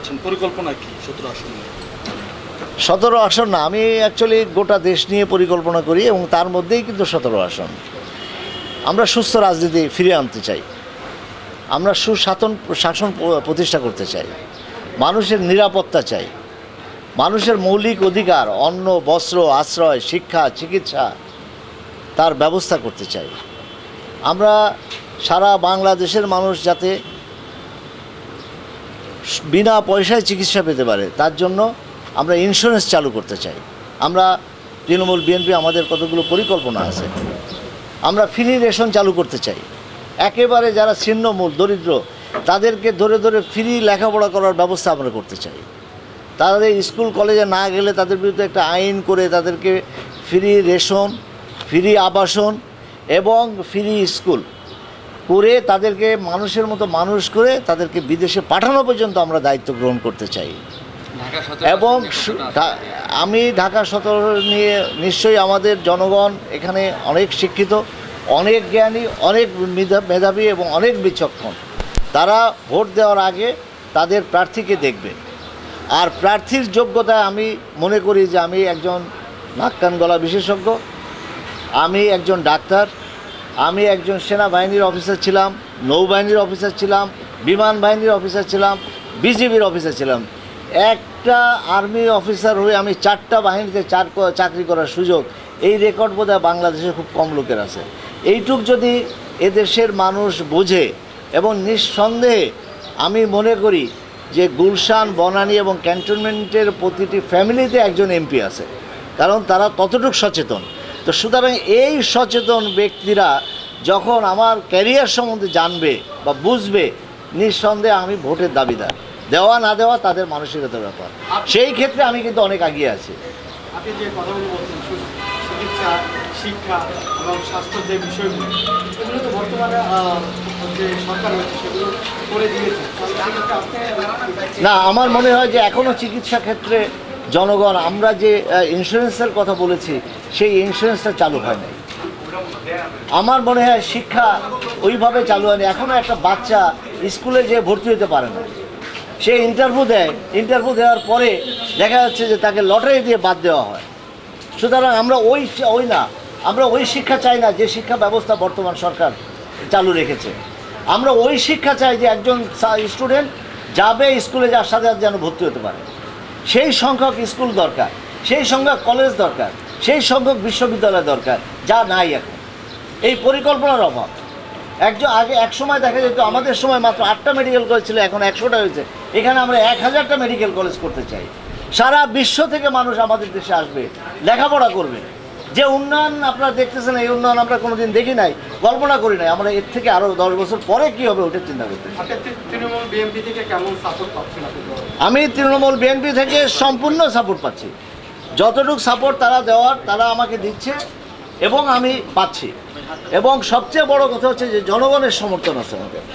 করছেন? পরিকল্পনা কি সতেরো আসন সতেরো আসন না, আমি অ্যাকচুয়ালি গোটা দেশ নিয়ে পরিকল্পনা করি এবং তার মধ্যেই কিন্তু সতেরো আসন। আমরা সুস্থ রাজনীতি ফিরে আনতে চাই। আমরা সুশাসন, শাসন প্রতিষ্ঠা করতে চাই। মানুষের নিরাপত্তা চাই। মানুষের মৌলিক অধিকার, অন্ন, বস্ত্র, আশ্রয়, শিক্ষা, চিকিৎসা, তার ব্যবস্থা করতে চাই। আমরা সারা বাংলাদেশের মানুষ যাতে বিনা পয়সায় চিকিৎসা পেতে পারে, তার জন্য আমরা ইন্স্যুরেন্স চালু করতে চাই। আমরা তৃণমূল বিএনপি আমাদের কতগুলো পরিকল্পনা আছে। আমরা ফ্রি রেশন চালু করতে চাই। একেবারে যারা ছিন্নমূল, দরিদ্র, তাদেরকে ধরে ধরে ফ্রি লেখাপড়া করার ব্যবস্থা আমরা করতে চাই। তাদের স্কুল, কলেজে না গেলে তাদের বিরুদ্ধে একটা আইন করে তাদেরকে ফ্রি রেশন ফ্রি আবাসন এবং ফ্রি স্কুল করে তাদেরকে মানুষের মতো মানুষ করে তাদেরকে বিদেশে পাঠানো পর্যন্ত আমরা দায়িত্ব গ্রহণ করতে চাই। এবং আমি ঢাকা সতর নিয়ে নিশ্চয়ই আমাদের জনগণ এখানে অনেক শিক্ষিত অনেক জ্ঞানী অনেক মেধা- মেধাবী এবং অনেক বিচক্ষণ। তারা ভোট দেওয়ার আগে তাদের প্রার্থীকে দেখবে। আর প্রার্থীর যোগ্যতায় আমি মনে করি যে আমি একজন নাক কান গলা বিশেষজ্ঞ আমি একজন ডাক্তার আমি একজন সেনাবাহিনীর অফিসার ছিলাম, নৌবাহিনীর অফিসার ছিলাম, বিমান বাহিনীর অফিসার ছিলাম, বিজিবির অফিসার ছিলাম। একটা আর্মি অফিসার হয়ে আমি চারটা বাহিনীতে চার চাকরি করার সুযোগ, এই রেকর্ড বোধহয় বাংলাদেশে খুব কম লোকের আছে। এইটুক যদি এদেশের মানুষ বোঝে এবং নিঃসন্দেহে আমি মনে করি যে গুলশান, বনানী এবং ক্যান্টনমেন্টের প্রতিটি ফ্যামিলিতে একজন এমপি আছে, কারণ তারা ততটুকু সচেতন। তো সুতরাং এই সচেতন ব্যক্তিরা যখন আমার ক্যারিয়ার সম্বন্ধে জানবে বা বুঝবে নিঃসন্দেহে আমি ভোটের দাবিদার। দেওয়া না দেওয়া তাদের মানসিকতার ব্যাপার। সেই ক্ষেত্রে আমি কিন্তু অনেক এগিয়ে আছি। আপনি যে কথাগুলো বলছেন চিকিৎসা শিক্ষা এবং স্বাস্থ্য যে বিষয়গুলো এগুলো তো বর্তমানে যে সরকার রয়েছে সেগুলো করে দিয়েছে। তাহলে সেক্ষেত্রে আপনি না আমার মনে হয় যে এখনও চিকিৎসা ক্ষেত্রে জনগণ, আমরা যে ইন্স্যুরেন্সের কথা বলেছি, সেই ইন্স্যুরেন্সটা চালু হয় নাই আমার মনে হয় শিক্ষা ওইভাবে চালু হয়নি। এখনও একটা বাচ্চা স্কুলে যেয়ে ভর্তি হতে পারে না। সে ইন্টারভিউ দেয়। ইন্টারভিউ দেওয়ার পরে দেখা যাচ্ছে যে তাকে লটারি দিয়ে বাদ দেওয়া হয়। সুতরাং আমরা ওই ওই না, আমরা ওই শিক্ষা চাই না যে শিক্ষা ব্যবস্থা বর্তমান সরকার চালু রেখেছে। আমরা ওই শিক্ষা চাই যে একজন স্টুডেন্ট যাবে স্কুলে যার সাথে যেন ভর্তি হতে পারে। সেই সংখ্যক স্কুল দরকার, সেই সংখ্যক কলেজ দরকার, সেই সংখ্যক বিশ্ববিদ্যালয় দরকার, যা নাই এখন। এই পরিকল্পনার অভাব। একজন, আগে এক সময় দেখা যেত, আমাদের সময় মাত্র আটটা মেডিকেল কলেজ ছিল, এখন একশোটা হয়েছে। এখানে আমরা এক হাজারটা মেডিকেল কলেজ করতে চাই। সারা বিশ্ব থেকে মানুষ আমাদের দেশে আসবে, লেখাপড়া করবে। যে উন্নয়ন আপনারা দেখতেছেন এই উন্নয়ন আমরা কোনোদিন দেখি নাই কল্পনা করি নাই। আমরা এর থেকে আরও দশ বছর পরে কী হবে ওটা চিন্তা করতে আমি তৃণমূল বিএনপি থেকে সম্পূর্ণ সাপোর্ট পাচ্ছি। যতটুকু সাপোর্ট তারা দেওয়ার তারা আমাকে দিচ্ছে এবং আমি পাচ্ছি। এবং সবচেয়ে বড় কথা হচ্ছে যে জনগণের সমর্থন আছে আমাদের।